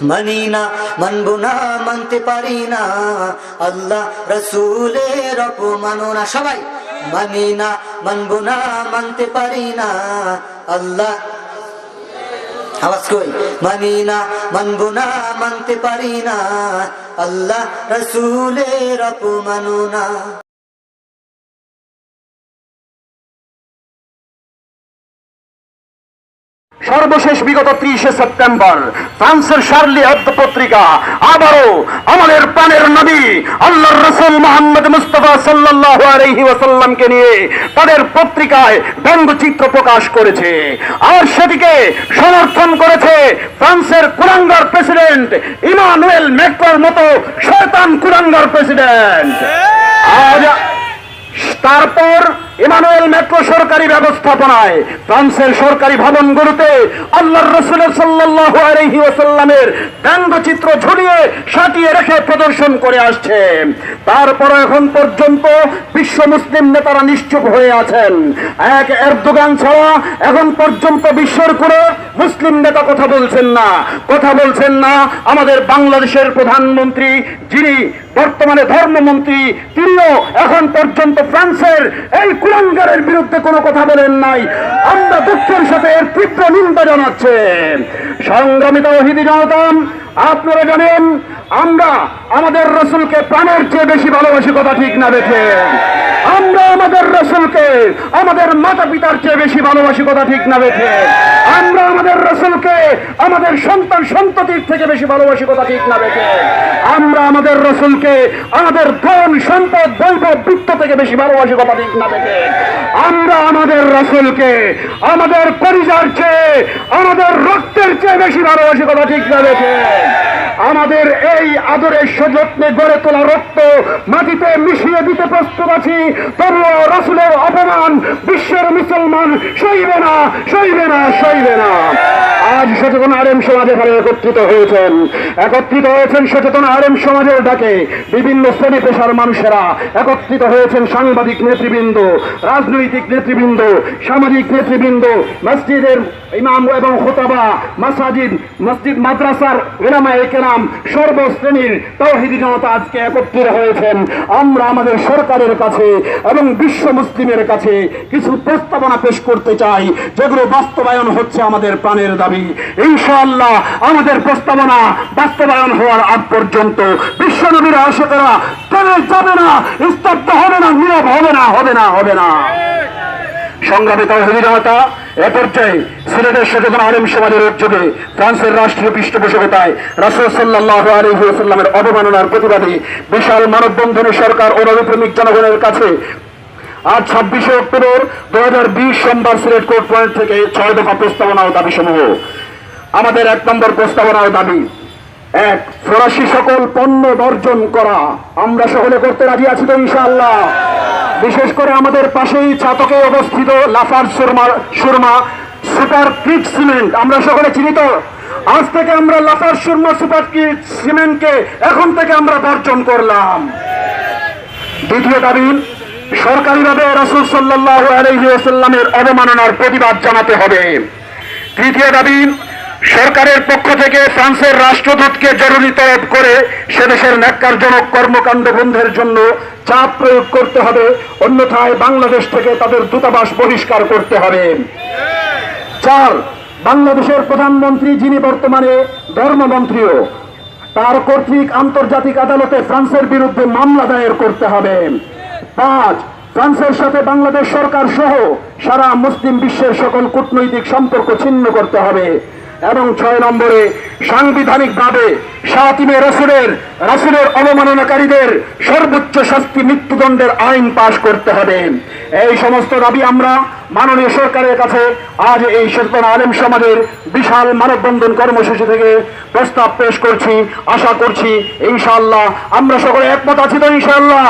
মানি না মানবো না, মানতে পারি না। আল্লাহ রসুলের অপমানো না, সবাই মানি না মানবো না, মানতে পারি না। আল্লাহ আওয়াজ কই মানি না মানবো না, মানতে পারি না। আল্লাহ রসুলের অপমানো না। সর্বশেষ বিগত ত্রিশে সেপ্টেম্বর, ফ্রান্সের শার্লি হেব্দ পত্রিকা, আবারও আমাদের প্রাণের নবী, আল্লাহর রসুল মোহাম্মদ মুস্তফা সাল্লাহ আলহি ওয়াসাল্লামকে নিয়ে তাদের পত্রিকায় ব্যঙ্গচিত্র প্রকাশ করেছে। আর সেটিকে সমর্থন করেছে ফ্রান্সের কুরাঙ্গার প্রেসিডেন্ট ইমানুয়েল ম্যাক্রোর মতো শয়তান কুরাঙ্গার প্রেসিডেন্ট। আজ তারপর ইমানুয়েল মেট্রো সরকারি ব্যবস্থাপনায়, ফ্রান্সের সরকারি ভবনগুলোতে আল্লাহর রসুলের সাল্লাল্লাহু আলাইহি ওয়াসাল্লামের ব্যঙ্গচিত্র ঝুলিয়ে সাটিয়ে রেখে প্রদর্শন করে আসছে। তারপর এখন পর্যন্ত বিশ্ব মুসলিম নেতারা নিশ্চুপ হয়ে আছেন। এক এরদোগান ছাড়া এখন পর্যন্ত বিশ্বের কোনো মুসলিম নেতা কথা বলছেন না। কথা বলছেন না আমাদের বাংলাদেশের প্রধানমন্ত্রী যিনি বর্তমানে ধর্মমন্ত্রী তিনিও এখন পর্যন্ত ফ্রান্সের এই কুলাঙ্গারের বিরুদ্ধে কোনো কথা বলেন নাই। আমরা দুঃখের সাথে এর তীব্র নিন্দা জানাচ্ছে। সংগ্রামিত অহিদি জনতাম, আপনারা জানেন, আমরা আমাদের রসুলকে প্রাণের চেয়ে বেশি ভালোবাসি কথা ঠিক না দেখে। আমরা আমাদের রসুলকে, আমাদের মাতা পিতার চেয়ে বেশি ভালোবাসি কথা ঠিক না দেখে আমরা আমাদের রসুলকে, আমাদের সন্তান সন্ততির থেকে বেশি ভালোবাসি কথা ঠিক না দেখে আমরা আমাদের রসুলকে, আমাদের ধন, সম্পদ, বৈভব, বৃত্ত থেকে বেশি ভালোবাসি কথা ঠিক না দেখে আমরা আমাদের রসুলকে, আমাদের পরিবার চেয়ে, আমাদের রক্তের চেয়ে বেশি ভালোবাসি কথা ঠিক না দেখে আমাদের এই আদরের সযত্নে গড়ে তোলা রক্ত মাটিতে মিশিয়ে দিতে প্রস্তুত আছি। তবুও রসুলের অপমান বিশ্বের মুসলমান সইবে না সইবে না সইবে না। আজ সচেতন আরেম সমাজে এখানে একত্রিত হয়েছেন। একত্রিত হয়েছেন সচেতন আরেম সমাজের ডাকে। বিভিন্ন শ্রেণি পেশার মানুষেরা একত্রিত হয়েছেন সাংবাদিক নেতৃবৃন্দ, রাজনৈতিক নেতৃবৃন্দ, সামাজিক নেতৃবৃন্দ, মসজিদের ইমাম এবং খোতাবা, মাসাজিদ, মসজিদ মাদ্রাসার ওলামায়ে কেরাম, সর্বশ্রেণীর তৌহিদি জনতা আজকে একত্রিত হয়েছেন। আমরা আমাদের সরকারের কাছে এবং বিশ্ব মুসলিমের কাছে কিছু প্রস্তাবনা পেশ করতে চাই, যেগুলো বাস্তবায়ন হচ্ছে আমাদের প্রাণের দাবি। ইনশাআল্লাহ আমাদের প্রস্তাবনা বাস্তবায়ন হওয়ার আগ পর্যন্ত বিশ্ব নবীর আশেকেরা চলে যাবে না, স্তব্ধ হবে না, নীরব হবে না হবে না হবে না। সংগ্রামিত অভিনতা এ পর্যায়ে সিলেটের সচেতন আলিম সমাজের উদ্যোগে ফ্রান্সের রাষ্ট্রীয় পৃষ্ঠপোষকতায় রাসুল সাল্লাহ আলহিউসাল্লামের অবমাননার প্রতিবাদে বিশাল মানববন্ধনে সরকার ও নবীপ্রেমিক জনগণের কাছে আজ ছাব্বিশে অক্টোবর দু হাজার বিশ সোমবার সিলেট কোর্ট পয়েন্ট থেকে ছয় দফা প্রস্তাবনা ও দাবি সমূহ আমাদের এক নম্বর প্রস্তাবনা ও দাবি, এক, ফরাসি সকল পণ্য বর্জন করা। আমরা সকলে করতে রাজি আছি তো ইনশাআল্লাহ। বিশেষ করে আমাদের পাশেই ছাতকে অবস্থিত Lafarge Surma Surma, supercrete cement. আমরা সকলে চিনি তো আজ থেকে আমরা লাফার সুরমা, সুপার ক্রিট সিমেন্টকে এখন থেকে আমরা বর্জন করলাম। দ্বিতীয় দাবি সরকারিভাবে রাসুল সাল্লাহ আলহিউসাল্লামের অবমাননার প্রতিবাদ জানাতে হবে। তৃতীয় দাবি, সরকারের পক্ষ থেকে ফ্রান্সের রাষ্ট্রদূতকে জরুরি তলব করে সে দেশের ন্যাক্কারজনক কর্মকাণ্ড বন্ধের জন্য চাপ প্রয়োগ করতে হবে, অন্যথায় বাংলাদেশ থেকে তাদের দূতাবাস বহিষ্কার করতে হবে। চার, বাংলাদেশের প্রধানমন্ত্রী যিনি বর্তমানে ধর্মমন্ত্রীও, তার কর্তৃক আন্তর্জাতিক আদালতে ফ্রান্সের বিরুদ্ধে মামলা দায়ের করতে হবে। পাঁচ ফ্রান্সের সাথে বাংলাদেশ সরকার সহ সারা মুসলিম বিশ্বের সকল কূটনৈতিক সম্পর্ক ছিন্ন করতে হবে। এবং ছয় নম্বরে, সাংবিধানিকভাবে সাতিমে রসুলের, রাসুলের অবমাননাকারীদের সর্বোচ্চ শাস্তি মৃত্যুদণ্ডের আইন পাশ করতে হবে। এই সমস্ত দাবি আমরা মাননীয় সরকারের কাছে আজ এই সচেতন আলেম সমাজের বিশাল মানববন্ধন কর্মসূচি থেকে প্রস্তাব পেশ করছি, আশা করছি, ইনশাআল্লাহ আমরা সকলে একমত আছি তো ইনশাআল্লাহ।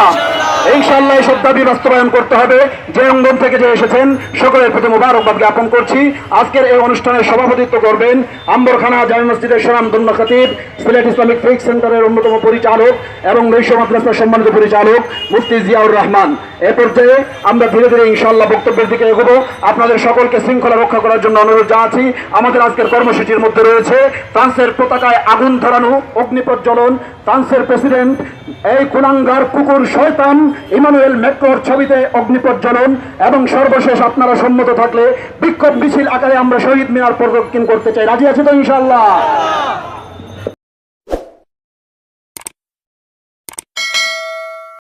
ইনশাআল্লাহ এসব দাবি বাস্তবায়ন করতে হবে। যে অঙ্গন থেকে যে এসেছেন, সকলের প্রতি মুবারকবাদ জ্ঞাপন করছি। আজকের এই অনুষ্ঠানের সভাপতিত্ব করবেন আম্বরখানা জামি মসজিদের সুনামধন্য খতিব, সিলেট ইসলামিক ফেক সেন্টারের অন্যতম পরিচালক এবং নৈশ মাদ্রাসার সম্মানিত পরিচালক মুফতি জিয়াউর রহমান। এ পর্যায়ে আমরা ধীরে ধীরে ইনশাল্লাহ বক্তব্যের দিকে এগোবো। আপনাদের সকলকে শৃঙ্খলা রক্ষা করার জন্য অনুরোধ জানাচ্ছি। আমাদের আজকের কর্মসূচির মধ্যে রয়েছে ফ্রান্সের পতাকায় আগুন ধরানো অগ্নিপ্রজ্বলন ফ্রান্সের প্রেসিডেন্ট, এই কুলাঙ্গার কুকুর শয়তান ইমানুয়েল মেট্রোর ছবিতে অগ্নিপ্রজ্বলন এবং সর্বশেষ আপনারা সম্মত থাকলে বিক্ষোভ মিছিল আকারে আমরা শহীদ মিনার প্রদক্ষিণ করতে চাই। রাজি আছে তো ইনশাল্লাহ